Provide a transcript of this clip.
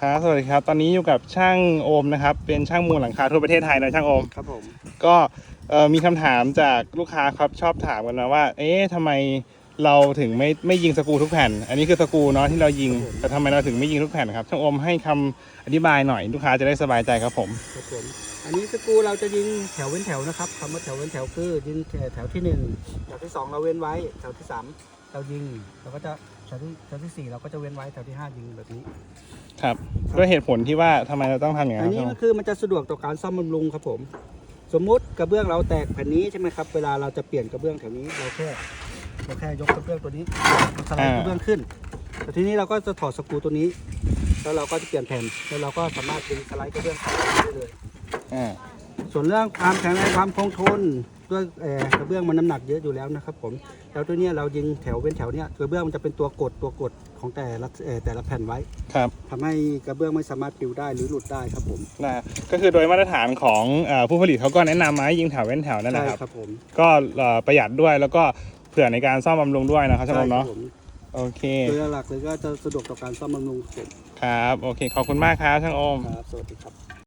ครับสวัสดีครับ ตอนนี้อยู่กับช่างโอมนะครับ เป็นช่างมุงหลังคาทั่วประเทศไทยนะช่างโอมครับผมก็เอ่อมีคำถามจากลูกค้าครับชอบถามกันมาว่า เอ๊ะทำไมเราถึงไม่ไม่ยิงสกรูทุกแผ่น อันนี้คือสกรูเนาะที่เรายิง แต่ทำไมเราถึงไม่ยิงทุกแผ่นครับช่างโอมให้คำอธิบายหน่อยลูกค้าจะได้สบายใจครับผมครับผมอันนี้สกรูเราจะยิงแถวเว้นแถวนะครับคำว่าแถวเว้นแถวคือยิงแถวที่หนึ่งแถวที่สองเราเว้นไว้แถวที่สามเรายิงเราก็จะแถวที่แถวที่สี่เราก็จะเว้นไว้แถวที่ห้ายิงแบบนี้ ครับด้วยเหตุผลที่ว่าทำไมเราต้องทำอย่างอันั้นนคนี้รับก็คือมันจะสะดวกต่อการซ่อมบำรุงครับผม สมมุติกระเบื้องเราแตกแผ่นนี้ใช่ไหมครับ เวลาเราจะเปลี่ยนกระเบื้องแถวนี้เราแค่เราแค่ยกกระเบื้องตัวนี้สไลด์กระเบื้องขึ้นแต่ทีนี้เราก็จะถอดสกรูตัวนี้ แล้วเราก็จะเปลี่ยนแผ่นแล้วเราก็สามารถดึงสไลด์กระเบื้องเข้าได้เลย อ่า ส่วนเรื่องความแข็งแรงความคงทนด้วยเอ่อกระเบื้องมันน้ำหนักเยอะอยู่แล้วนะครับผมแล้วตัวเนี้ยเรายิงแถวเป็นแถวเนี้ยกระเบื้องมันจะเป็นตัวกดตัวกดของแต่ละเอ่อแต่ละแผ่นไว้ครับทำให้กระเบื้องไม่สามารถปลิวได้หรือหลุดได้ครับผมนะก็คือโดยมาตรฐานของเอ่อผู้ผลิตเขาก็แนะนำมาให้ยิงแถวเว้นแถวนั่นแหใช่ละครับ ครับผมก็เอ่อประหยัดด้วยแล้วก็เผื่อในการซ่อมบำรุงด้วยนะครับช่างโอมใช่ครัเนาะบผมโอเคโดยหลักเลยก็จะสะดวกต่อการซ่อมบำรุงครับผมครับโอเคขอบคุณมากครับช่างโอม ครับสวัสดีครับ